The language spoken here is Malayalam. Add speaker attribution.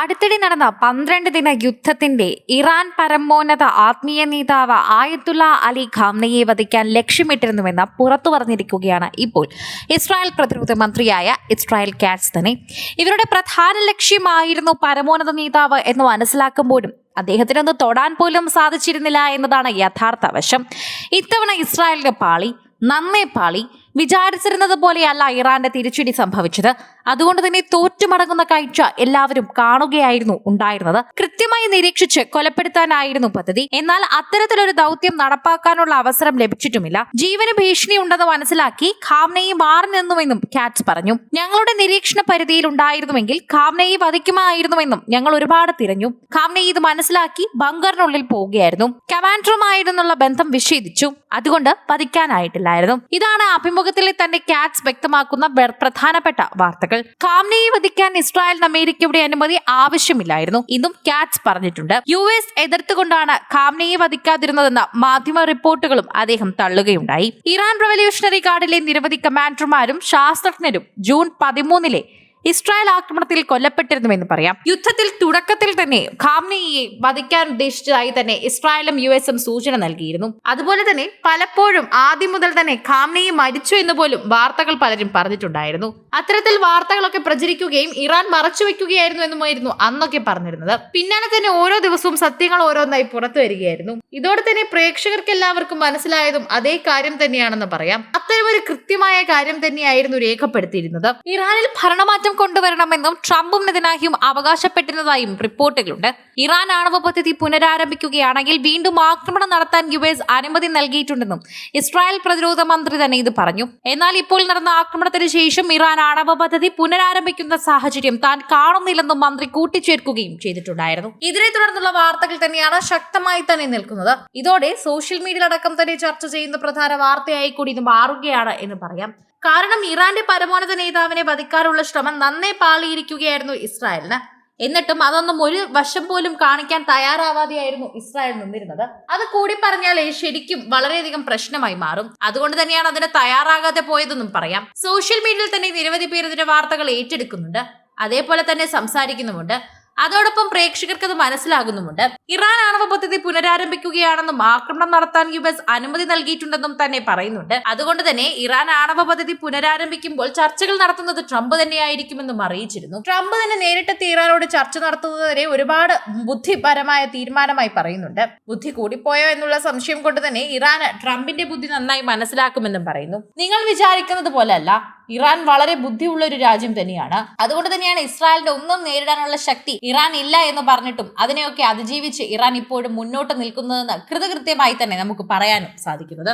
Speaker 1: അടുത്തിടെ നടന്ന പന്ത്രണ്ട് ദിന യുദ്ധത്തിന്റെ ഇറാൻ പരമോന്നത ആത്മീയ നേതാവ് ആയത്തുള്ള അലി ഖാംനയെ വധിക്കാൻ ലക്ഷ്യമിട്ടിരുന്നുവെന്ന് പുറത്തു പറഞ്ഞിരിക്കുകയാണ് ഇപ്പോൾ. ഇസ്രായേൽ പ്രതിരോധ മന്ത്രിയായ ഇസ്രായേൽ കാറ്റ്സ് തന്നെ. ഇവരുടെ പ്രധാന ലക്ഷ്യമായിരുന്നു പരമോന്നത നേതാവ് എന്ന് മനസ്സിലാക്കുമ്പോഴും അദ്ദേഹത്തിനൊന്ന് തൊടാൻ പോലും സാധിച്ചിരുന്നില്ല എന്നതാണ് യഥാർത്ഥ വശം. ഇത്തവണ ഇസ്രായേലിന്റെ പാളി നന്നേ പാളി വിചാരിച്ചിരുന്നത് പോലെയല്ല ഇറാന്റെ തിരിച്ചടി സംഭവിച്ചത്. അതുകൊണ്ട് തന്നെ തോറ്റുമടങ്ങുന്ന കാഴ്ച എല്ലാവരും കാണുകയായിരുന്നു ഉണ്ടായിരുന്നത്. കൃത്യമായി നിരീക്ഷിച്ച് കൊലപ്പെടുത്താനായിരുന്നു പദ്ധതി. എന്നാൽ അത്തരത്തിലൊരു ദൗത്യം നടപ്പാക്കാനുള്ള അവസരം ലഭിച്ചിട്ടുമില്ല. ജീവന് ഭീഷണി ഉണ്ടെന്ന് മനസ്സിലാക്കി ഖാംനയെ മാറി നിന്നുവെന്നും കാറ്റ്സ് പറഞ്ഞു. ഞങ്ങളുടെ നിരീക്ഷണ പരിധിയിൽ ഉണ്ടായിരുന്നുവെങ്കിൽ ഖാംനയെ വധിക്കുമായിരുന്നുവെന്നും ഞങ്ങൾ ഒരുപാട് തിരഞ്ഞു. ഖാംനെ ഇത് മനസ്സിലാക്കി ബങ്കറിനുള്ളിൽ പോവുകയായിരുന്നു. കമാൻഡറുമായിരുന്നുള്ള ബന്ധം വിച്ഛേദിച്ചു. അതുകൊണ്ട് വധിക്കാനായിട്ടില്ലായിരുന്നു ഇതാണ് അഭിമുഖത്തിൽ തന്റെ കാറ്റ്സ് വ്യക്തമാക്കുന്ന പ്രധാനപ്പെട്ട വാർത്തകൾ. ഖാംനയെ വധിക്കാൻ ഇസ്രായേലിന് അമേരിക്കയുടെ അനുമതി ആവശ്യമില്ലായിരുന്നു. ഇന്നും കാറ്റ്സ് പറഞ്ഞിട്ടുണ്ട്. യു എസ് എതിർത്തുകൊണ്ടാണ് ഖാംനയെ വധിക്കാതിരുന്നതെന്ന മാധ്യമ റിപ്പോർട്ടുകളും അദ്ദേഹം തള്ളുകയുണ്ടായി. ഇറാൻ റവല്യൂഷണറി ഗാർഡിലെ നിരവധി കമാൻഡർമാരും ശാസ്ത്രജ്ഞരും ജൂൺ പതിമൂന്നിലെ ഇസ്രായേൽ ആക്രമണത്തിൽ കൊല്ലപ്പെട്ടിരുന്നുവെന്ന് പറയാം. യുദ്ധത്തിൽ തുടക്കത്തിൽ തന്നെ ഖാംനയെ വധിക്കാൻ ഉദ്ദേശിച്ചതായി തന്നെ ഇസ്രായേലും യു എസും സൂചന നൽകിയിരുന്നു. അതുപോലെ തന്നെ പലപ്പോഴും ആദ്യം മുതൽ തന്നെ ഖാംനയെ മരിച്ചു എന്ന് പോലും വാർത്തകൾ പലരും പറഞ്ഞിട്ടുണ്ടായിരുന്നു. അത്തരത്തിൽ വാർത്തകളൊക്കെ പ്രചരിക്കുകയും ഇറാൻ മറച്ചു വെക്കുകയായിരുന്നു എന്നുമായിരുന്നു അന്നൊക്കെ പറഞ്ഞിരുന്നത്. പിന്നാലെ തന്നെ ഓരോ ദിവസവും സത്യങ്ങൾ ഓരോന്നായി പുറത്തു വരികയായിരുന്നു. ഇതോടെ തന്നെ പ്രേക്ഷകർക്ക് എല്ലാവർക്കും മനസ്സിലായതും അതേ കാര്യം തന്നെയാണെന്ന് പറയാം. അത്തരമൊരു കൃത്യമായ കാര്യം തന്നെയായിരുന്നു രേഖപ്പെടുത്തിയിരുന്നത്. ഇറാനിൽ ഭരണമാറ്റം കൊണ്ടുവരണമെന്നും ട്രംപും നെതനാഹിയും അവകാശപ്പെട്ടിരുന്നതായും റിപ്പോർട്ടുകളുണ്ട്. ഇറാൻ ആണവ പദ്ധതി പുനരാരംഭിക്കുകയാണെങ്കിൽ വീണ്ടും ആക്രമണം നടത്താൻ യു എസ് അനുമതി നൽകിയിട്ടുണ്ടെന്നും ഇസ്രായേൽ പ്രതിരോധ മന്ത്രി തന്നെ ഇത് പറഞ്ഞു. എന്നാൽ ഇപ്പോൾ നടന്ന ആക്രമണത്തിന് ശേഷം ഇറാൻ ആണവ പദ്ധതി പുനരാരംഭിക്കുന്ന സാഹചര്യം താൻ കാണുന്നില്ലെന്നും മന്ത്രി കൂട്ടിച്ചേർക്കുകയും ചെയ്തിട്ടുണ്ടായിരുന്നു. ഇതിനെ തുടർന്നുള്ള വാർത്തകൾ തന്നെയാണ് ശക്തമായി തന്നെ നിൽക്കുന്നത്. ഇതോടെ സോഷ്യൽ മീഡിയയിലടക്കം തന്നെ ചർച്ച ചെയ്യുന്ന പ്രധാന വാർത്തയായി കൂടി ഇത് മാറുകയാണ് എന്ന് പറയാം. കാരണം ഇറാന്റെ പരമോന്നത നേതാവിനെ വധിക്കാനുള്ള ശ്രമം നന്നേ പാളിയിരിക്കുകയായിരുന്നു ഇസ്രായേലിന്. എന്നിട്ടും അതൊന്നും ഒരു വശം പോലും കാണിക്കാൻ തയ്യാറാവാതെയായിരുന്നു ഇസ്രായേൽ നിന്നിരുന്നത്. അത് കൂടി പറഞ്ഞാൽ ശരിക്കും വളരെയധികം പ്രശ്നമായി മാറും. അതുകൊണ്ട് തന്നെയാണ് അതിന് തയ്യാറാകാതെ പോയതെന്നും പറയാം. സോഷ്യൽ മീഡിയയിൽ തന്നെ നിരവധി പേർ ഇതിന്റെ വാർത്തകൾ ഏറ്റെടുക്കുന്നുണ്ട്. അതേപോലെ തന്നെ സംസാരിക്കുന്നുമുണ്ട്. അതോടൊപ്പം പ്രേക്ഷകർക്ക് അത് മനസ്സിലാകുന്നുമുണ്ട്. ഇറാൻ ആണവ പദ്ധതി പുനരാരംഭിക്കുകയാണെന്നും ആക്രമണം നടത്താൻ യു എസ് അനുമതി നൽകിയിട്ടുണ്ടെന്നും തന്നെ പറയുന്നുണ്ട്. അതുകൊണ്ട് തന്നെ ഇറാൻ ആണവ പദ്ധതി പുനരാരംഭിക്കുമ്പോൾ ചർച്ചകൾ നടത്തുന്നത് ട്രംപ് തന്നെയായിരിക്കുമെന്നും അറിയിച്ചിരുന്നു. ട്രംപ് തന്നെ നേരിട്ടെത്തി ഇറാനോട് ചർച്ച നടത്തുന്നത് വരെ ഒരുപാട് ബുദ്ധിപരമായ തീരുമാനമായി പറയുന്നുണ്ട്. ബുദ്ധി കൂടിപ്പോയോ എന്നുള്ള സംശയം കൊണ്ട് തന്നെ ഇറാൻ ട്രംപിന്റെ ബുദ്ധി നന്നായി മനസ്സിലാക്കുമെന്നും പറയുന്നു. നിങ്ങൾ വിചാരിക്കുന്നത് പോലെയല്ല ഇറാൻ വളരെ ബുദ്ധിയുള്ള ഒരു രാജ്യം തന്നെയാണ്. അതുകൊണ്ട് തന്നെയാണ് ഇസ്രായേലിന്റെ ഒന്നും നേരിടാനുള്ള ശക്തി ഇറാൻ ഇല്ല എന്ന് പറഞ്ഞിട്ടും അതിനെയൊക്കെ അതിജീവിച്ച് ഇറാൻ ഇപ്പോഴും മുന്നോട്ട് നിൽക്കുന്നതെന്ന് കൃതകൃത്യമായി തന്നെ നമുക്ക് പറയാനും സാധിക്കുന്നത്.